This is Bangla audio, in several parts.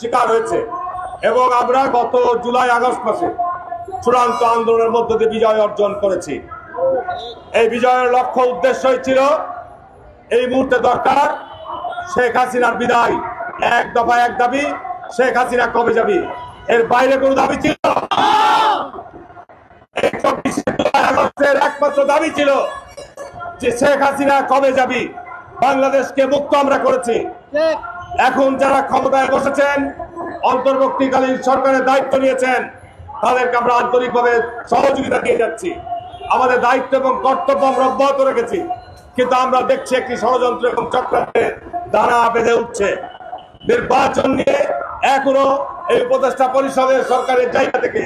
শিকার হয়েছে এবং আমরা গত জুলাই আগস্ট মাসে চূড়ান্ত আন্দোলনের মধ্য দিয়ে বিজয় অর্জন করেছি। এই বিজয়ের লক্ষ্য উদ্দেশ্যই ছিল, এই মুহূর্তে দরকার শেখ হাসিনার বিদায়। এক দফা এক দাবি, শেখ হাসিনা কবে যাবি? এর বাইরে কোনো দাবি ছিল না। এই 24 জুলাই আগস্টের একমাত্র দাবি ছিল যে শেখ হাসিনা কবে যাবি? বাংলাদেশকে মুক্ত আমরা করেছি। এখন যারা ক্ষমতায় বসেছেন, অন্তর্বর্তীকালীন সরকারের দায়িত্ব নিয়েছেন, তাদেরকে আমরা আন্তরিকভাবে সহযোগিতা দিয়ে যাচ্ছি। আমাদের দায়িত্ব এবং কর্তব্য আমরা অব্যাহত রেখেছি। কিন্তু আমরা দেখছি একটি ষড়যন্ত্র এবং চক্রান্তের দানা বেঁধে উঠছে। নির্বাচন নিয়ে এখনও এই উপদেষ্টা পরিষদের সরকারের জায়গা থেকে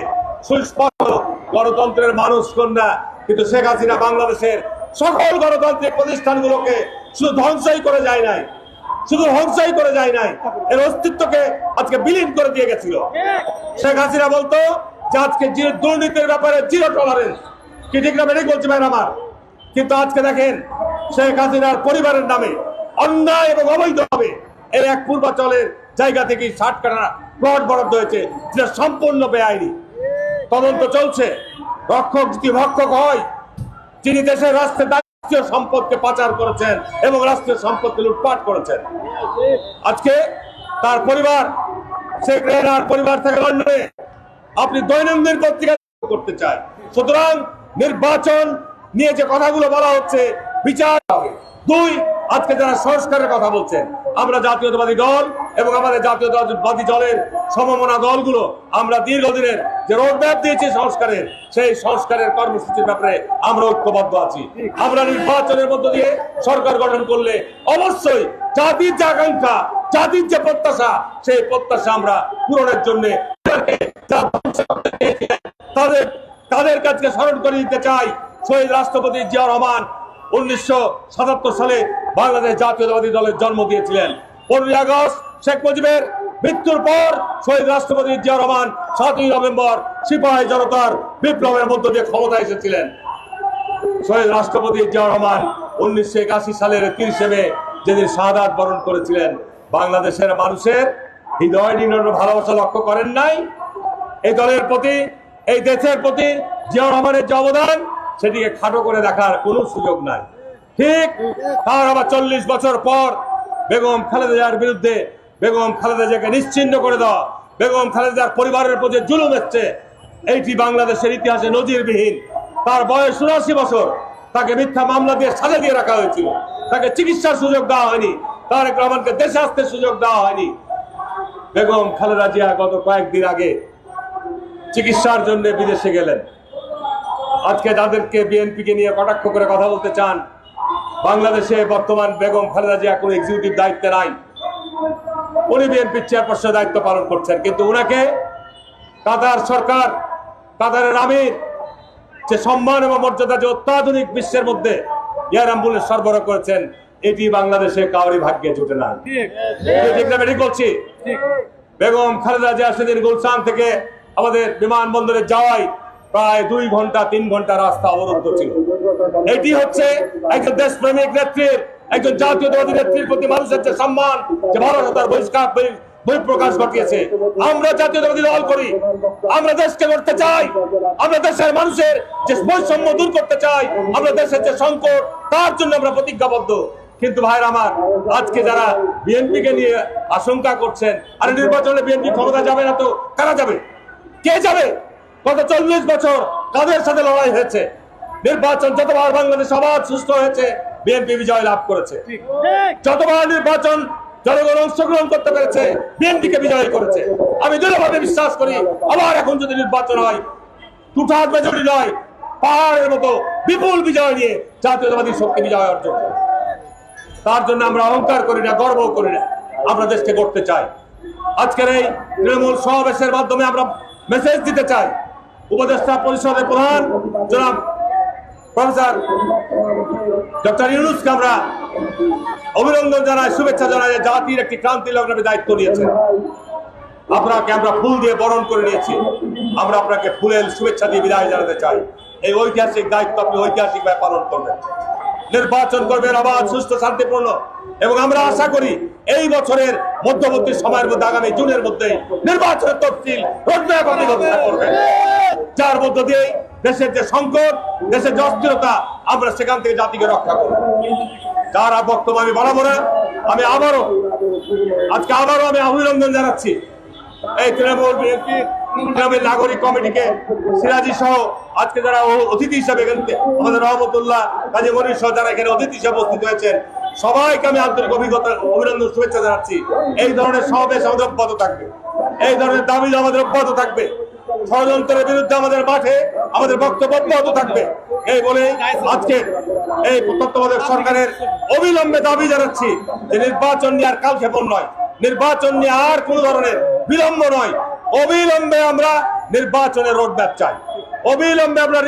সুস্পষ্ট গণতন্ত্রের মানুষ কন্যা, কিন্তু শেখ হাসিনা বাংলাদেশের সকল গণতান্ত্রিক প্রতিষ্ঠানগুলোকে শুধু ধ্বংসই করে যায় নাই। শুধু ধ্বংসই করে যায় নাই, এর অস্তিত্বকে আজকে বিলীন করে দিয়ে গেছিল। শেখ হাসিনা বলতো যে আজকে জিরো দুর্নীতির ব্যাপারে জিরো টলারেন্স কি ঠিক না ভাই আমার? কিন্তু আজকে দেখেন, শেখ হাসিনার পরিবারের নামে অন্যায় এবং অবৈধভাবে এর এক পূর্বাচলের জায়গা থেকে ষাট কাটা প্লট বরাদ্দ হয়েছে, যেটা সম্পূর্ণ বেআইনি। তদন্ত চলছে। রক্ষক যদি ভক্ষক হয়, যিনি দেশের রাষ্ট্রের রাষ্ট্রীয় সম্পদকে পাচার করেছেন এবং রাষ্ট্রীয় সম্পদকে লুটপাট করেছেন। আজকে তার পরিবার, শেখ পরিবার থেকে লন্ডনে আপনি দৈনন্দিন পত্রিকা করতে চায়। সুতরাং নির্বাচন নিয়ে যে কথাগুলো বলা হচ্ছে, বিচার হবে। দুই, আজকে যারা সংস্কারের কথা বলছেন, আমরা জাতীয়তাবাদী দল এবং আমাদের জাতীয়তাবাদী দলের সমমনা দলগুলো আমরা দীর্ঘদিনের যে রোডম্যাপ দিয়েছি সংস্কারের, সেই সংস্কারের কর্মসূচির ব্যাপারে আমরা ঐক্যবদ্ধ আছি। আমরা নির্বাচনের মধ্য দিয়ে সরকার গঠন করলে অবশ্যই জাতির যে আকাঙ্ক্ষা, জাতির যে প্রত্যাশা, সেই প্রত্যাশা আমরা পূরণের জন্য তাদের তাদের কাছে স্মরণ করে দিতে চাই। শহীদ রাষ্ট্রপতি জিয়া রহমান উনিশশো সাতাত্তর সালে বাংলাদেশ জাতীয়তাবাদী দলের জন্ম দিয়েছিলেন। পনেরোই আগস্ট শেখ মুজিবের মৃত্যুর পর শহীদ রাষ্ট্রপতি জিয়া রহমান সাতই নভেম্বর সিপাহী জনতার বিপ্লবের মধ্য দিয়ে ক্ষমতা এসেছিলেন। শহীদ রাষ্ট্রপতি জিয়া রহমান উনিশশো একাশি সালের তিরিশে মে যেদিন শাহাদাত বরণ করেছিলেন। বাংলাদেশের মানুষের হৃদয় নির্ণয় ভালোবাসা লক্ষ্য করেন নাই। এই দলের প্রতি, এই দেশের প্রতি জিয়া রহমানের যে অবদান, সেটিকে খাটো করে দেখার কোনো সুযোগ নাই। ঠিক তার আবার চল্লিশ বছর পর বেগম খালেদা জিয়ার বিরুদ্ধে বেগম খালেদা জিয়াকে নিশ্চিন্ন করে দেওয়া বেগম খালেদা জিয়ার পরিবারের প্রতি জুলুম এসছে এইটি বাংলাদেশের ইতিহাসে নজিরবিহীন। তার বয়স উনাশি বছর। তাকে মিথ্যা মামলা দিয়ে সাজা দিয়ে রাখা হয়েছিল। তাকে চিকিৎসার সুযোগ দেওয়া হয়নি। তার রহমানকে দেশে আসতে সুযোগ দেওয়া হয়নি। বেগম খালেদা জিয়া গত কয়েকদিন আগে চিকিৎসার জন্য বিদেশে গেলেন। আজকে যাদেরকে বিএনপিকে নিয়ে কটাক্ষ করে কথা বলতে চান। বাংলাদেশে বর্তমান বেগম খালেদা জিয়া কোনো এক্সিকিউটিভ দায়িত্বে নাই। উনি বিএনপির চেয়ারপারসনের দায়িত্ব পালন করছেন। কিন্তু উনাকে কাতার সরকার কাতারের আমির যে সম্মান এবং মর্যাদা যে অত্যাধুনিক বিশ্বের মধ্যে এয়ার অ্যাম্বুলেন্স সরবরাহ করেছেন এটি বাংলাদেশে কাউরি ভাগ্যে জুটে না। ঠিক। বলছি? বেগম খালেদা জিয়া সেদিন গুলশান থেকে আমাদের বিমানবন্দরে যাওয়াই প্রায় দুই ঘণ্টা তিন ঘণ্টা রাস্তা অবরুদ্ধ ছিল। এটি হচ্ছে একজন দেশপ্রেমিক নেত্রীর একজন জাতীয়তাবাদী নেত্রীর প্রতি মানুষের যে সম্মান, যে ভারত তার বহিষ্কার বহি- বহিঃপ্রকাশ ঘটিয়েছে। আমরা জাতীয়তাবাদী দল করি। আমরা দেশকে করতে চাই। আমরা দেশের মানুষের যে বৈষম্য দূর করতে চাই। আমরা দেশের যে সংকট, তার জন্য আমরা প্রতিজ্ঞাবদ্ধ। কিন্তু ভাইরা আমার, আজকে যারা বিএনপি কে নিয়ে আশঙ্কা করছেন, আর নির্বাচনে বিএনপি ক্ষমতা যাবে না তো, কারা যাবে? কে যাবে? গত চল্লিশ বছর কাদের সাথে লড়াই হয়েছে? নির্বাচন যতবার বাংলাদেশ আবাদ সুস্থ হয়েছে বিএনপি বিজয় লাভ করেছে। যতবার নির্বাচন জনগণ অংশগ্রহণ করতে পেরেছে বিএনপি কে বিজয় করেছে। আমি দৃঢ়ভাবে বিশ্বাস করি আবার এখন যদি নির্বাচন হয় টুটার মেজরিটি নয় পাহাড়ের মতো বিপুল বিজয় নিয়ে জাতীয়তাবাদী শক্তি বিজয় অর্জন করবে তার জন্য আমরা অহংকার করি না গর্ব করি না। আমরা দেশকে করতে চাই। আজকের এই তৃণমূল সমাবেশের মাধ্যমে আমরা মেসেজ দিতে চাই। উপদেষ্টা পরিষদের প্রধান জনাব প্রফেসর ডক্টর ইউনুসকে আমরা অভিনন্দন জানাই, শুভেচ্ছা জানাই জাতির একটি ক্রান্তি লগ্নে দায়িত্ব নিয়েছেন। আপনাকে আমরা ফুল দিয়ে বরণ করে নিয়েছি। আমরা আপনাকে ফুলের শুভেচ্ছা দিয়ে বিদায় জানাতে চাই। এই ঐতিহাসিক দায়িত্ব আপনি ঐতিহাসিকভাবে পালন করবেন। নির্বাচন করবেন আবার সুস্থ, শান্তিপূর্ণ। এবং আমরা আশা করি এই বছরের মধ্যবর্তী সময়ের মধ্যে, আগামী জুনের মধ্যে নির্বাচনের তফসিল রোডম্যাপ যার মধ্য দিয়ে দেশের যে সংকট, দেশের যে অস্থিরতা, আমরা সেখান থেকে জাতিকে রক্ষা করব। যারা বক্তব্য আমি বাড়াবো না, আমি আবারও, আজকে আবারও আমি অভিনন্দন জানাচ্ছি এই তৃণমূল বিএনপি নাগরিক কমিটিকে, সিরাজি সহ আজকে যারা অতিথি হিসাবে আমাদের রহমতুল্লাহ, কাজী মনির সহ যারা এখানে অতিথি হিসাবে উপস্থিত হয়েছেন, সবাইকে আমি আন্তরিক অভিজ্ঞতা, অভিনন্দন, শুভেচ্ছা জানাচ্ছি। এই ধরনের সমাবেশ আমাদের অব্যাহত থাকবে। এই ধরনের দাবি আমাদের অব্যাহত থাকবে। ষড়যন্ত্রের বিরুদ্ধে আমাদের মাঠে আমাদের বক্তব্য অব্যাহত থাকবে। এই বলে আজকে এই তত্ত্বাবধায়ক সরকারের অবিলম্বে দাবি জানাচ্ছি যে নির্বাচন নিয়ে আর কালক্ষেপণ নয়। নির্বাচন নিয়ে আর কোন ধরনের বিলম্ব নয়। অবিলম্বে আমরা নির্বাচনের রোডম্যাপ চাই। অবিলম্বে আমরা